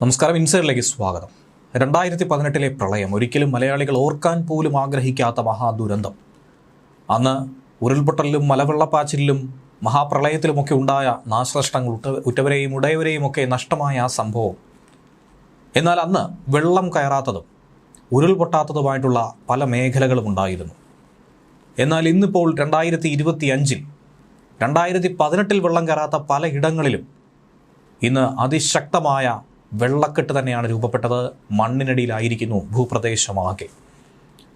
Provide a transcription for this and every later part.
നമസ്കാരം ഇൻസൈഡിലേക്ക് സ്വാഗതം. രണ്ടായിരത്തി പതിനെട്ടിലെ പ്രളയം ഒരിക്കലും മലയാളികൾ ഓർക്കാൻ പോലും ആഗ്രഹിക്കാത്ത മഹാദുരന്തം. അന്ന് ഉരുൾപൊട്ടലിലും മലവെള്ളപ്പാച്ചിലും മഹാപ്രളയത്തിലുമൊക്കെ ഉണ്ടായ നാശനഷ്ടങ്ങൾ ഉറ്റ ഉറ്റവരെയും ഉടയവരെയും ഒക്കെ നഷ്ടമായ ആ സംഭവം. എന്നാൽ അന്ന് വെള്ളം കയറാത്തതും ഉരുൾപൊട്ടാത്തതുമായിട്ടുള്ള പല മേഖലകളും ഉണ്ടായിരുന്നു. എന്നാൽ ഇന്നിപ്പോൾ രണ്ടായിരത്തി ഇരുപത്തി അഞ്ചിൽ രണ്ടായിരത്തി പതിനെട്ടിൽ വെള്ളം കയറാത്ത പല ഇടങ്ങളിലും ഇന്ന് അതിശക്തമായ വെള്ളക്കെട്ട് തന്നെയാണ് രൂപപ്പെട്ടത്. മണ്ണിനടിയിലായിരിക്കുന്നു ഭൂപ്രദേശമാകെ.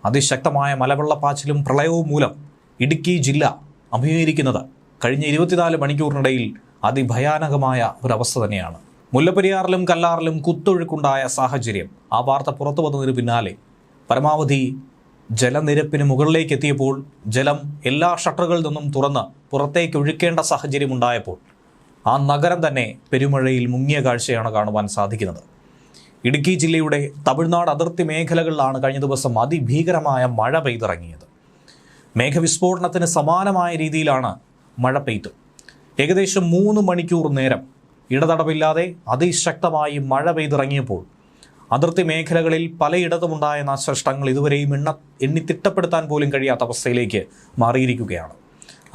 അതിശക്തമായ മലവെള്ളപ്പാച്ചിലും പ്രളയവും മൂലം ഇടുക്കി ജില്ല അഭിമുഖീകരിക്കുന്നത് കഴിഞ്ഞ ഇരുപത്തിനാല് മണിക്കൂറിനിടയിൽ അതിഭയാനകമായ ഒരവസ്ഥ തന്നെയാണ്. മുല്ലപ്പെരിയാറിലും കല്ലാറിലും കുത്തൊഴുക്കുണ്ടായ സാഹചര്യം ആ വാർത്ത പുറത്തു വന്നതിന് പിന്നാലെ പരമാവധി ജലനിരപ്പിന് മുകളിലേക്ക് എത്തിയപ്പോൾ ജലം എല്ലാ ഷട്ടറുകളിൽ നിന്നും തുറന്ന് പുറത്തേക്ക് ഒഴുക്കേണ്ട സാഹചര്യം ഉണ്ടായപ്പോൾ ആ നഗരം തന്നെ പെരുമഴയിൽ മുങ്ങിയ കാഴ്ചയാണ് കാണുവാൻ സാധിക്കുന്നത്. ഇടുക്കി ജില്ലയുടെ തമിഴ്നാട് അതിർത്തി മേഖലകളിലാണ് കഴിഞ്ഞ ദിവസം അതിഭീകരമായ മഴ പെയ്തിറങ്ങിയത്. മേഘവിസ്ഫോടനത്തിന് സമാനമായ രീതിയിലാണ് മഴ പെയ്ത്. ഏകദേശം മൂന്ന് മണിക്കൂർ നേരം ഇടതടവില്ലാതെ അതിശക്തമായി മഴ പെയ്തിറങ്ങിയപ്പോൾ അതിർത്തി മേഖലകളിൽ പലയിടത്തുമുണ്ടായ നാശനഷ്ടങ്ങൾ ഇതുവരെയും എണ്ണ എണ്ണിത്തിട്ടപ്പെടുത്താൻ പോലും കഴിയാത്ത അവസ്ഥയിലേക്ക് മാറിയിരിക്കുകയാണ്.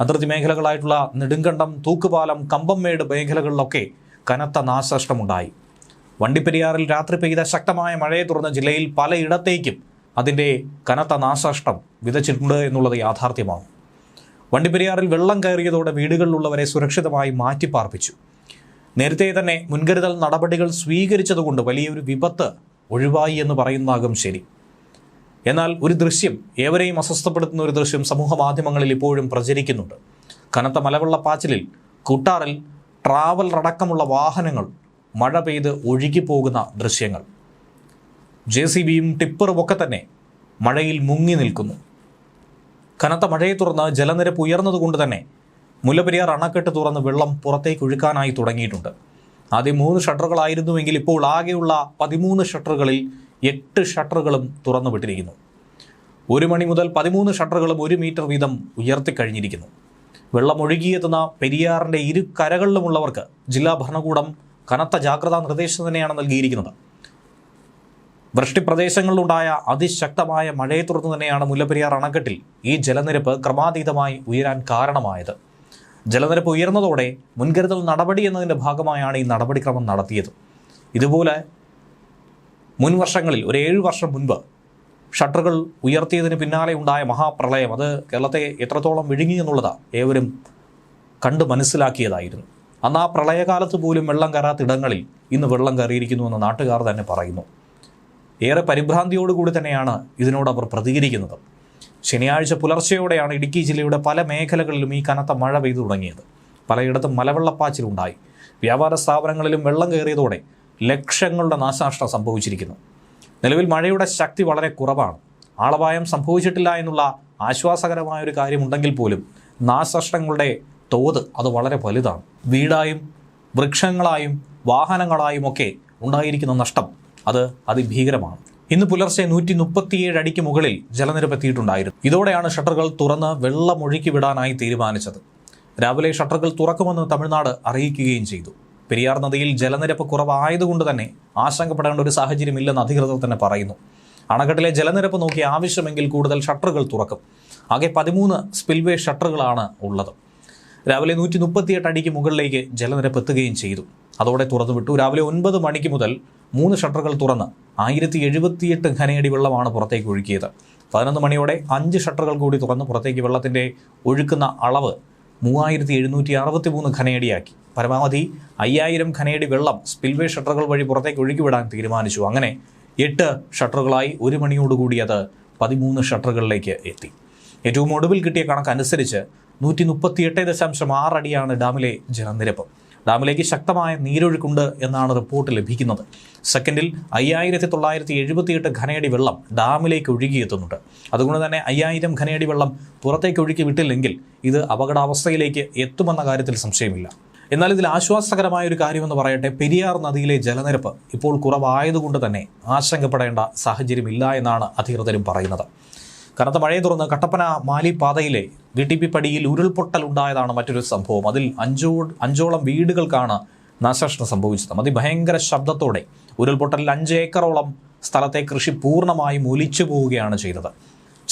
അതിർത്തി മേഖലകളായിട്ടുള്ള നെടുങ്കണ്ടം തൂക്കുപാലം കമ്പംമേട് മേഖലകളിലൊക്കെ കനത്ത നാശനഷ്ടമുണ്ടായി. വണ്ടിപ്പെരിയാറിൽ രാത്രി പെയ്ത ശക്തമായ മഴയെ തുടർന്ന് ജില്ലയിൽ പലയിടത്തേക്കും അതിന്റെ കനത്ത നാശനഷ്ടം വിതച്ചിട്ടുണ്ട് എന്നുള്ളത് യാഥാർത്ഥ്യമാണ്. വണ്ടിപ്പെരിയാറിൽ വെള്ളം കയറിയതോടെ വീടുകളിലുള്ളവരെ സുരക്ഷിതമായി മാറ്റിപ്പാർപ്പിച്ചു. നേരത്തെ തന്നെ മുൻകരുതൽ നടപടികൾ സ്വീകരിച്ചതുകൊണ്ട് വലിയൊരു വിപത്ത് ഒഴിവായി എന്ന് പറയുന്നതാകും ശരി. എന്നാൽ ഒരു ദൃശ്യം ഏവരെയും അസ്വസ്ഥപ്പെടുത്തുന്ന ഒരു ദൃശ്യം സമൂഹ മാധ്യമങ്ങളിൽ ഇപ്പോഴും പ്രചരിക്കുന്നുണ്ട്. കനത്ത മലവെള്ളപ്പാച്ചിലിൽ കുട്ടാറിൽ ട്രാവൽ അടക്കമുള്ള വാഹനങ്ങൾ മഴ പെയ്ത് ഒഴുകിപ്പോകുന്ന ദൃശ്യങ്ങൾ. ജെ സി ബിയും ടിപ്പറും ഒക്കെ തന്നെ മഴയിൽ മുങ്ങി നിൽക്കുന്നു. കനത്ത മഴയെ തുടർന്ന് ജലനിരപ്പ് ഉയർന്നതുകൊണ്ട് തന്നെ മുല്ലപ്പെരിയാർ അണക്കെട്ട് തുറന്ന് വെള്ളം പുറത്തേക്ക് ഒഴുക്കാനായി തുടങ്ങിയിട്ടുണ്ട്. ആദ്യം മൂന്ന് ഷട്ടറുകളായിരുന്നുവെങ്കിൽ ഇപ്പോൾ ആകെയുള്ള പതിമൂന്ന് ഷട്ടറുകളിൽ എട്ട് ഷട്ടറുകളും തുറന്നു വിട്ടിരിക്കുന്നു. ഒരു മണി മുതൽ പതിമൂന്ന് ഷട്ടറുകളും ഒരു മീറ്റർ വീതം ഉയർത്തിക്കഴിഞ്ഞിരിക്കുന്നു വെള്ളമൊഴുകിയെത്തുന്ന പെരിയാറിന്റെ ഇരു കരകളിലുമുള്ളവർക്ക് ജില്ലാ ഭരണകൂടം കനത്ത ജാഗ്രതാ നിർദ്ദേശം തന്നെയാണ് നൽകിയിരിക്കുന്നത്. വൃഷ്ടിപ്രദേശങ്ങളിലുണ്ടായ അതിശക്തമായ മഴയെ തുടർന്ന് തന്നെയാണ് മുല്ലപ്പെരിയാർ അണക്കെട്ടിൽ ഈ ജലനിരപ്പ് ക്രമാതീതമായി ഉയരാൻ കാരണമായത്. ജലനിരപ്പ് ഉയർന്നതോടെ മുൻകരുതൽ നടപടി എന്നതിന്റെ ഭാഗമായാണ് ഈ നടപടിക്രമം നടത്തിയത്. ഇതുപോലെ മുൻ വർഷങ്ങളിൽ ഒരു ഏഴ് വർഷം മുൻപ് ഷട്ടറുകൾ ഉയർത്തിയതിന് പിന്നാലെ ഉണ്ടായ മഹാപ്രളയം അത് കേരളത്തെ എത്രത്തോളം വിഴുങ്ങി എന്നുള്ളത് ഏവരും കണ്ട് മനസ്സിലാക്കിയതായിരുന്നു. അന്ന് ആ പ്രളയകാലത്ത് പോലും വെള്ളം കയറാത്ത ഇടങ്ങളിൽ ഇന്ന് വെള്ളം കയറിയിരിക്കുന്നുവെന്ന് നാട്ടുകാർ തന്നെ പറയുന്നു. ഏറെ പരിഭ്രാന്തിയോടുകൂടി തന്നെയാണ് ഇതിനോട് അവർ പ്രതികരിക്കുന്നത്. ശനിയാഴ്ച പുലർച്ചെയോടെയാണ് ഇടുക്കി ജില്ലയുടെ പല മേഖലകളിലും ഈ കനത്ത മഴ പെയ്തു തുടങ്ങിയത്. പലയിടത്തും മലവെള്ളപ്പാച്ചിലുണ്ടായി. വ്യാപാര സ്ഥാപനങ്ങളിലും വെള്ളം കയറിയതോടെ ലക്ഷങ്ങളുടെ നാശനഷ്ടം സംഭവിച്ചിരിക്കുന്നു. നിലവിൽ മഴയുടെ ശക്തി വളരെ കുറവാണ്. ആളപായം സംഭവിച്ചിട്ടില്ല എന്നുള്ള ആശ്വാസകരമായ ഒരു കാര്യമുണ്ടെങ്കിൽ പോലും നാശനഷ്ടങ്ങളുടെ തോത് അത് വളരെ വലുതാണ്. വീടായും വൃക്ഷങ്ങളായും വാഹനങ്ങളായും ഒക്കെ ഉണ്ടായിരിക്കുന്ന നഷ്ടം അത് അതിഭീകരമാണ്. ഇന്ന് പുലർച്ചെ നൂറ്റി മുപ്പത്തിയേഴ് അടിക്ക് മുകളിൽ ജലനിരപ്പ് എത്തിയിട്ടുണ്ടായിരുന്നു. ഇതോടെയാണ് ഷട്ടറുകൾ തുറന്ന് വെള്ളമൊഴുക്കി വിടാനായി തീരുമാനിച്ചത്. രാവിലെ ഷട്ടറുകൾ തുറക്കുമെന്ന് തമിഴ്നാട് അറിയിക്കുകയും ചെയ്തു. പെരിയാർ നദിയിൽ ജലനിരപ്പ് കുറവായതുകൊണ്ട് തന്നെ ആശങ്കപ്പെടേണ്ട ഒരു സാഹചര്യമില്ലെന്ന് അധികൃതർ തന്നെ പറയുന്നു. അണക്കെട്ടിലെ ജലനിരപ്പ് നോക്കി ആവശ്യമെങ്കിൽ കൂടുതൽ ഷട്ടറുകൾ തുറക്കും. ആകെ പതിമൂന്ന് സ്പിൽവേ ഷട്ടറുകളാണ് ഉള്ളത്. രാവിലെ നൂറ്റി മുപ്പത്തിയെട്ട് അടിക്ക് മുകളിലേക്ക് ജലനിരപ്പ് എത്തുകയും ചെയ്തു. അതോടെ തുറന്നുവിട്ടു. രാവിലെ ഒൻപത് മണിക്ക് മുതൽ മൂന്ന് ഷട്ടറുകൾ തുറന്ന് ആയിരത്തി എഴുപത്തിയെട്ട് ഘനയടി വെള്ളമാണ് പുറത്തേക്ക് ഒഴുക്കിയത്. പതിനൊന്ന് മണിയോടെ അഞ്ച് ഷട്ടറുകൾ കൂടി തുറന്ന് പുറത്തേക്ക് വെള്ളത്തിന്റെ ഒഴുക്കുന്ന അളവ് മൂവായിരത്തി എഴുന്നൂറ്റി അറുപത്തി മൂന്ന് ഘനയടിയാക്കി. പരമാവധി അയ്യായിരം ഖനയടി വെള്ളം സ്പിൽവേ ഷട്ടറുകൾ വഴി പുറത്തേക്ക് ഒഴുക്കിവിടാൻ തീരുമാനിച്ചു. അങ്ങനെ എട്ട് ഷട്ടറുകളായി ഒരു മണിയോടുകൂടി അത് പതിമൂന്ന് ഷട്ടറുകളിലേക്ക് എത്തി. ഏറ്റവും ഒടുവിൽ കിട്ടിയ കണക്കനുസരിച്ച് നൂറ്റി മുപ്പത്തിയെട്ട് ദശാംശം ആറടിയാണ് ഡാമിലെ ജലനിരപ്പ്. ഡാമിലേക്ക് ശക്തമായ നീരൊഴുക്കുണ്ട് എന്നാണ് റിപ്പോർട്ട് ലഭിക്കുന്നത്. സെക്കൻഡിൽ അയ്യായിരത്തി തൊള്ളായിരത്തി എഴുപത്തിയെട്ട് ഘനയടി വെള്ളം ഡാമിലേക്ക് ഒഴുകിയെത്തുന്നുണ്ട്. അതുകൊണ്ട് തന്നെ അയ്യായിരം ഘനയടി വെള്ളം പുറത്തേക്ക് ഒഴുക്കി വിട്ടില്ലെങ്കിൽ ഇത് അപകടാവസ്ഥയിലേക്ക് എത്തുമെന്ന കാര്യത്തിൽ സംശയമില്ല. എന്നാൽ ഇതിൽ ആശ്വാസകരമായ ഒരു കാര്യമെന്ന് പറയട്ടെ പെരിയാർ നദിയിലെ ജലനിരപ്പ് ഇപ്പോൾ കുറവായതുകൊണ്ട് തന്നെ ആശങ്കപ്പെടേണ്ട സാഹചര്യമില്ല എന്നാണ് അധികൃതരും പറയുന്നത്. കനത്ത മഴയെ തുടർന്ന് കട്ടപ്പന മാലി പാതയിലെ വി ടി പി പടിയിൽ ഉരുൾപൊട്ടൽ ഉണ്ടായതാണ് മറ്റൊരു സംഭവം. അതിൽ അഞ്ചോ അഞ്ചോളം വീടുകൾക്കാണ് നാശനഷ്ടം സംഭവിച്ചത്. അതിഭയങ്കര ശബ്ദത്തോടെ ഉരുൾപൊട്ടലിൽ അഞ്ച് ഏക്കറോളം സ്ഥലത്തെ കൃഷി പൂർണമായും ഒലിച്ചു പോവുകയാണ് ചെയ്തത്.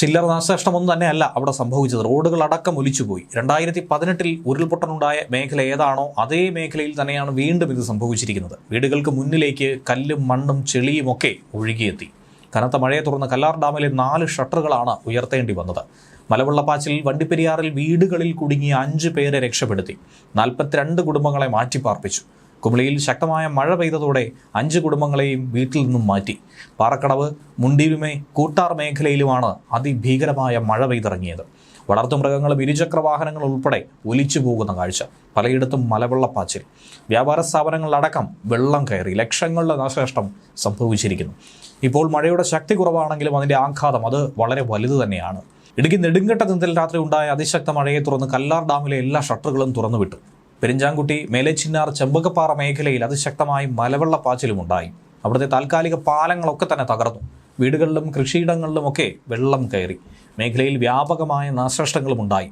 ചില്ലറ നാശനഷ്ടമൊന്നും തന്നെയല്ല അവിടെ സംഭവിച്ചത്. റോഡുകൾ അടക്കം ഒലിച്ചുപോയി. രണ്ടായിരത്തി പതിനെട്ടിൽ ഉരുൾപൊട്ടലുണ്ടായ മേഖല ഏതാണോ അതേ മേഖലയിൽ തന്നെയാണ് വീണ്ടും ഇത് സംഭവിച്ചിരിക്കുന്നത്. വീടുകൾക്ക് മുന്നിലേക്ക് കല്ലും മണ്ണും ചെളിയും ഒക്കെ ഒഴുകിയെത്തി. കനത്ത മഴയെ തുടർന്ന് കല്ലാർ ഡാമിലെ നാല് ഷട്ടറുകളാണ് ഉയർത്തേണ്ടി വന്നത്. മലവെള്ളപ്പാച്ചിൽ വണ്ടിപ്പെരിയാറിൽ വീടുകളിൽ കുടുങ്ങിയ അഞ്ച് പേരെ രക്ഷപ്പെടുത്തി. നാൽപ്പത്തിരണ്ട് കുടുംബങ്ങളെ മാറ്റിപ്പാർപ്പിച്ചു. കുമളിയിൽ ശക്തമായ മഴ പെയ്തതോടെ അഞ്ച് കുടുംബങ്ങളെയും വീട്ടിൽ നിന്നും മാറ്റി. പാറക്കടവ് മുണ്ടിരുമേ കൂട്ടാർ മേഖലയിലുമാണ് അതിഭീകരമായ മഴ പെയ്തിറങ്ങിയത്. വളർത്തുമൃഗങ്ങളും ഇരുചക്ര വാഹനങ്ങൾ ഉൾപ്പെടെ ഒലിച്ചു പോകുന്ന കാഴ്ച. പലയിടത്തും മലവെള്ളപ്പാച്ചിൽ. വ്യാപാര സ്ഥാപനങ്ങളിലടക്കം വെള്ളം കയറി ലക്ഷങ്ങളുടെ നാശനഷ്ടം സംഭവിച്ചിരിക്കുന്നു. ഇപ്പോൾ മഴയുടെ ശക്തി കുറവാണെങ്കിലും അതിന്റെ ആഘാതം അത് വളരെ വലുത് തന്നെയാണ്. ഇടുക്കി നെടുങ്കട്ട നിന്നൽ രാത്രി ഉണ്ടായ അതിശക്ത മഴയെ തുടർന്ന് കല്ലാർ ഡാമിലെ എല്ലാ ഷട്ടറുകളും തുറന്നുവിട്ടു. പെരിഞ്ചാങ്കുട്ടി മേലേച്ചിന്നാർ ചെമ്പകപ്പാറ മേഖലയിൽ അതിശക്തമായ മലവെള്ളപ്പാച്ചിലുമുണ്ടായി. അവിടുത്തെ താൽക്കാലിക പാലങ്ങളൊക്കെ തന്നെ തകർന്നു. വീടുകളിലും കൃഷിയിടങ്ങളിലുമൊക്കെ വെള്ളം കയറി. മേഖലയിൽ വ്യാപകമായ നാശനഷ്ടങ്ങളും ഉണ്ടായി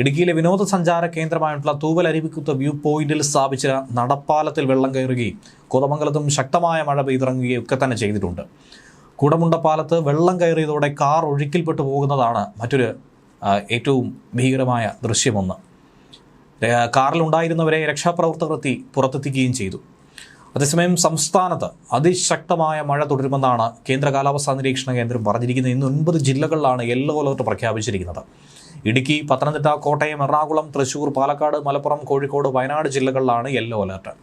ഇടുക്കിയിലെ വിനോദസഞ്ചാര കേന്ദ്രമായിട്ടുള്ള തൂവൽ അരുവിക്കുത്ത് വ്യൂ പോയിന്റിൽ സ്ഥാപിച്ച നടപ്പാലത്തിൽ വെള്ളം കയറുകയും കോതമംഗലത്തും ശക്തമായ മഴ പെയ്തിറങ്ങുകയും ഒക്കെ തന്നെ ചെയ്തിട്ടുണ്ട്. കുടമുണ്ടപ്പാലത്ത് വെള്ളം കയറിയതോടെ കാർ ഒഴുക്കിൽപ്പെട്ടു പോകുന്നതാണ് മറ്റൊരു ഏറ്റവും ഭീകരമായ ദൃശ്യമൊന്ന്. കാറിലുണ്ടായിരുന്നവരെ രക്ഷാപ്രവർത്തകർ എത്തി പുറത്തെത്തിക്കുകയും ചെയ്തു. അതേസമയം സംസ്ഥാനത്ത് അതിശക്തമായ മഴ തുടരുമെന്നാണ് കേന്ദ്ര കാലാവസ്ഥാ നിരീക്ഷണ കേന്ദ്രം പറഞ്ഞിരിക്കുന്നത്. ഇന്ന് ഒൻപത് ജില്ലകളിലാണ് യെല്ലോ അലർട്ട് പ്രഖ്യാപിച്ചിരിക്കുന്നത്. ഇടുക്കി പത്തനംതിട്ട കോട്ടയം എറണാകുളം തൃശൂർ പാലക്കാട് മലപ്പുറം കോഴിക്കോട് വയനാട് ജില്ലകളിലാണ് യെല്ലോ അലർട്ട്.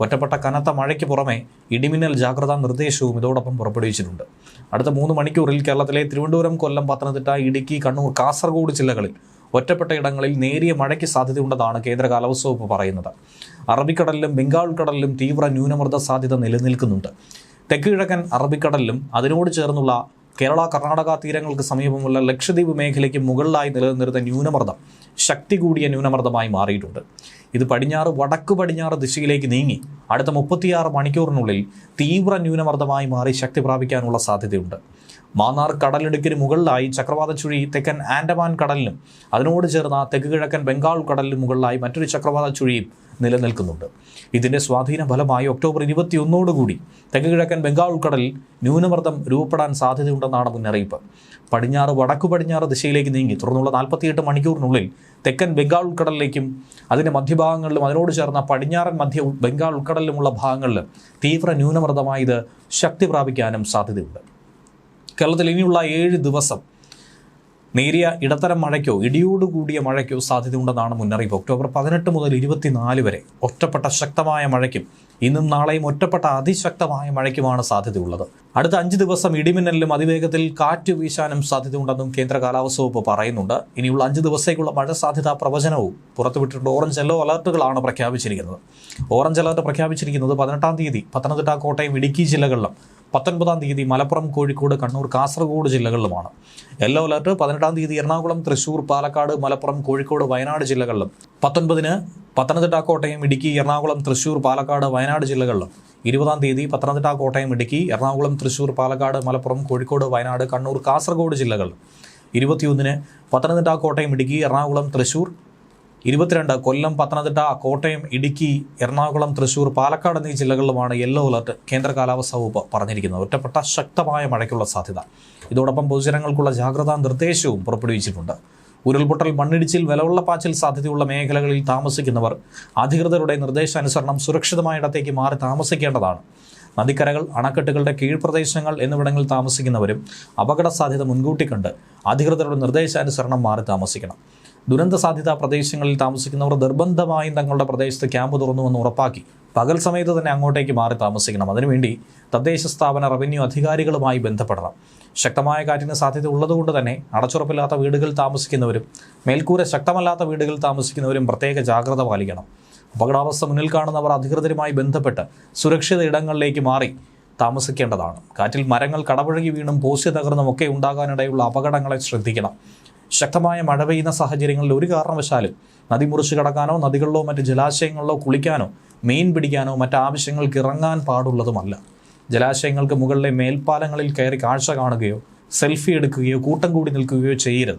ഒറ്റപ്പെട്ട കനത്ത മഴയ്ക്ക് പുറമെ ഇടിമിന്നൽ ജാഗ്രതാ നിർദ്ദേശവും ഇതോടൊപ്പം പുറപ്പെടുവിച്ചിട്ടുണ്ട്. അടുത്ത മൂന്ന് മണിക്കൂറിൽ കേരളത്തിലെ തിരുവനന്തപുരം കൊല്ലം പത്തനംതിട്ട ഇടുക്കി കണ്ണൂർ കാസർഗോഡ് ജില്ലകളിൽ ഒറ്റപ്പെട്ട ഇടങ്ങളിൽ നേരിയ മഴയ്ക്ക് സാധ്യതയുണ്ടെന്നാണ് കേന്ദ്ര കാലാവസ്ഥ വകുപ്പ് പറയുന്നത്. അറബിക്കടലിലും ബംഗാൾ കടലിലും തീവ്ര ന്യൂനമർദ്ദ സാധ്യത നിലനിൽക്കുന്നുണ്ട്. തെക്ക് കിഴക്കൻ അറബിക്കടലിലും അതിനോട് ചേർന്നുള്ള കേരള കർണാടക തീരങ്ങൾക്ക് സമീപമുള്ള ലക്ഷദ്വീപ് മേഖലയ്ക്ക് മുകളിലായി നിലനിന്നിരുന്ന ന്യൂനമർദ്ദം ശക്തി കൂടിയ ന്യൂനമർദ്ദമായി മാറിയിട്ടുണ്ട്. ഇത് പടിഞ്ഞാറ് വടക്ക് പടിഞ്ഞാറ് ദിശയിലേക്ക് നീങ്ങി അടുത്ത മുപ്പത്തിയാറ് മണിക്കൂറിനുള്ളിൽ തീവ്ര ന്യൂനമർദ്ദമായി മാറി ശക്തി പ്രാപിക്കാനുള്ള സാധ്യതയുണ്ട്. മാന്നാർ കടലിടുക്കിന് മുകളിലായി ചക്രവാത ചുഴി തെക്കൻ ആൻഡമാൻ കടലിലും അതിനോട് ചേർന്ന തെക്ക് കിഴക്കൻ ബംഗാൾ കടലിന് മുകളിലായി മറ്റൊരു ചക്രവാത ചുഴിയും നിലനിൽക്കുന്നുണ്ട്. ഇതിന്റെ സ്വാധീന ഫലമായി ഒക്ടോബർ ഇരുപത്തിയൊന്നോടുകൂടി തെക്ക് കിഴക്കൻ ബംഗാൾ ഉൾക്കടലിൽ ന്യൂനമർദ്ദം രൂപപ്പെടാൻ സാധ്യതയുണ്ടെന്നാണ് മുന്നറിയിപ്പ്. പടിഞ്ഞാറ് വടക്കു പടിഞ്ഞാറ് ദിശയിലേക്ക് നീങ്ങി തുടർന്നുള്ള നാൽപ്പത്തിയെട്ട് മണിക്കൂറിനുള്ളിൽ തെക്കൻ ബംഗാൾ ഉൾക്കടലിലേക്കും അതിന്റെ മധ്യഭാഗങ്ങളിലും അതിനോട് ചേർന്ന പടിഞ്ഞാറൻ മധ്യ ബംഗാൾ ഉൾക്കടലിലുമുള്ള ഭാഗങ്ങളിൽ തീവ്ര ന്യൂനമർദ്ദമായി ഇത് ശക്തി പ്രാപിക്കാനും സാധ്യതയുണ്ട്. കേരളത്തിൽ ഇനിയുള്ള ഏഴ് ദിവസം നേരിയ ഇടത്തരം മഴയ്ക്കോ ഇടിയോടുകൂടിയ മഴയ്ക്കോ സാധ്യതയുണ്ടെന്നാണ് മുന്നറിയിപ്പ്. ഒക്ടോബർ പതിനെട്ട് മുതൽ ഇരുപത്തിനാല് വരെ ഒറ്റപ്പെട്ട ശക്തമായ മഴയ്ക്കും ഇന്നും നാളെയും ഒറ്റപ്പെട്ട അതിശക്തമായ മഴയ്ക്കുമാണ് സാധ്യതയുള്ളത്. അടുത്ത അഞ്ച് ദിവസം ഇടിമിന്നലിലും അതിവേഗത്തിൽ കാറ്റ് വീശാനും സാധ്യതയുണ്ടെന്നും കേന്ദ്ര കാലാവസ്ഥ വകുപ്പ് പറയുന്നുണ്ട്. ഇനിയുള്ള അഞ്ച് ദിവസത്തേക്കുള്ള മഴ സാധ്യതാ പ്രവചനവും പുറത്തുവിട്ടിട്ടുണ്ട്. ഓറഞ്ച് യെല്ലോ അലർട്ടുകളാണ് പ്രഖ്യാപിച്ചിരിക്കുന്നത്. ഓറഞ്ച് അലർട്ട് പ്രഖ്യാപിച്ചിരിക്കുന്നത് പതിനെട്ടാം തീയതി പത്തനംതിട്ട കോട്ടയം ഇടുക്കി ജില്ലകളിലും പത്തൊൻപതാം തീയതി മലപ്പുറം കോഴിക്കോട് കണ്ണൂർ കാസർഗോഡ് ജില്ലകളിലുമാണ്. യെല്ലോ അലർട്ട് പതിനെട്ടാം തീയതി എറണാകുളം തൃശൂർ പാലക്കാട് മലപ്പുറം കോഴിക്കോട് വയനാട് ജില്ലകളിലും. പത്തൊൻപതിന് പത്തനംതിട്ട കോട്ടയം ഇടുക്കി എറണാകുളം തൃശൂർ പാലക്കാട് വയനാട് ജില്ലകളിലും. ഇരുപതാം തീയതി പത്തനംതിട്ട കോട്ടയം ഇടുക്കി എറണാകുളം തൃശൂർ പാലക്കാട് മലപ്പുറം കോഴിക്കോട് വയനാട് കണ്ണൂർ കാസർഗോഡ് ജില്ലകളിലും. ഇരുപത്തിയൊന്നിന് പത്തനംതിട്ട കോട്ടയം ഇടുക്കി എറണാകുളം തൃശൂർ ഇരുപത്തിരണ്ട് കൊല്ലം പത്തനംതിട്ട കോട്ടയം ഇടുക്കി എറണാകുളം തൃശൂർ പാലക്കാട് എന്നീ ജില്ലകളിലുമാണ് യെല്ലോ അലർട്ട് കേന്ദ്ര കാലാവസ്ഥാ വകുപ്പ് പറഞ്ഞിരിക്കുന്നത്. ഒറ്റപ്പെട്ട ശക്തമായ മഴയ്ക്കുള്ള സാധ്യത. ഇതോടൊപ്പം പൊതുജനങ്ങൾക്കുള്ള ജാഗ്രതാ നിർദ്ദേശവും പുറപ്പെടുവിച്ചിട്ടുണ്ട്. ഉരുൾപൊട്ടൽ മണ്ണിടിച്ചിൽ വിലവെള്ളപ്പാച്ചിൽ സാധ്യതയുള്ള മേഖലകളിൽ താമസിക്കുന്നവർ അധികൃതരുടെ നിർദ്ദേശാനുസരണം സുരക്ഷിതമായ ഇടത്തേക്ക് മാറി താമസിക്കേണ്ടതാണ്. നദിക്കരകൾ അണക്കെട്ടുകളുടെ കീഴ്പ്രദേശങ്ങൾ എന്നിവിടങ്ങളിൽ താമസിക്കുന്നവരും അപകട സാധ്യത മുൻകൂട്ടി കണ്ട് അധികൃതരുടെ നിർദ്ദേശാനുസരണം മാറി താമസിക്കണം. ദുരന്ത സാധ്യതാ പ്രദേശങ്ങളിൽ താമസിക്കുന്നവർ നിർബന്ധമായും തങ്ങളുടെ പ്രദേശത്ത് ക്യാമ്പ് തുറന്നുവെന്ന് ഉറപ്പാക്കി. പകൽ സമയത്ത് തന്നെ അങ്ങോട്ടേക്ക് മാറി താമസിക്കണം. അതിനുവേണ്ടി തദ്ദേശ സ്ഥാപന റവന്യൂ അധികാരികളുമായി ബന്ധപ്പെടണം. ശക്തമായ കാറ്റിന് സാധ്യത ഉള്ളതുകൊണ്ട് തന്നെ അടച്ചുറപ്പില്ലാത്ത വീടുകൾ താമസിക്കുന്നവരും മേൽക്കൂര ശക്തമല്ലാത്ത വീടുകൾ താമസിക്കുന്നവരും പ്രത്യേക ജാഗ്രത പാലിക്കണം. അപകടാവസ്ഥ മുന്നിൽ കാണുന്നവർ അധികൃതരുമായി ബന്ധപ്പെട്ട് സുരക്ഷിത ഇടങ്ങളിലേക്ക് മാറി താമസിക്കേണ്ടതാണ്. കാറ്റിൽ മരങ്ങൾ കടപുഴകി വീണും പോസ്റ്റ് തകർന്നും ഒക്കെ ഉണ്ടാകാനിടയുള്ള അപകടങ്ങളെ ശ്രദ്ധിക്കണം. ശക്തമായ മഴ പെയ്യുന്ന സാഹചര്യങ്ങളിൽ ഒരു കാരണവശാലും നദി മുറിച്ച് കടക്കാനോ നദികളിലോ മറ്റ് ജലാശയങ്ങളിലോ കുളിക്കാനോ മീൻ പിടിക്കാനോ മറ്റ് ആവശ്യങ്ങൾക്ക് ഇറങ്ങാൻ പാടുള്ളതുമല്ല. ജലാശയങ്ങൾക്ക് മുകളിലെ മേൽപ്പാലങ്ങളിൽ കയറി കാഴ്ച കാണുകയോ സെൽഫി എടുക്കുകയോ കൂട്ടം കൂടി നിൽക്കുകയോ ചെയ്യരുത്.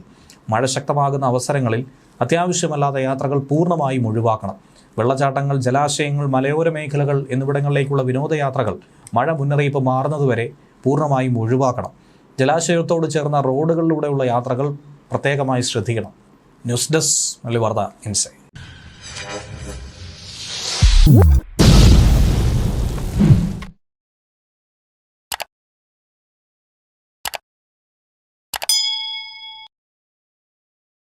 മഴ ശക്തമാകുന്ന അവസരങ്ങളിൽ അത്യാവശ്യമല്ലാത്ത യാത്രകൾ പൂർണമായും ഒഴിവാക്കണം. വെള്ളച്ചാട്ടങ്ങൾ ജലാശയങ്ങൾ മലയോര മേഖലകൾ എന്നിവിടങ്ങളിലേക്കുള്ള വിനോദയാത്രകൾ മഴ മുന്നറിയിപ്പ് മാറുന്നതുവരെ പൂർണമായും ഒഴിവാക്കണം. ജലാശയത്തോട് ചേർന്ന റോഡുകളിലൂടെയുള്ള യാത്രകൾ പ്രത്യേകമായി ശ്രദ്ധിക്കണം. ന്യൂസ് ഡെസ്ക് മല്ലി വാർത്ത ഇൻസൈ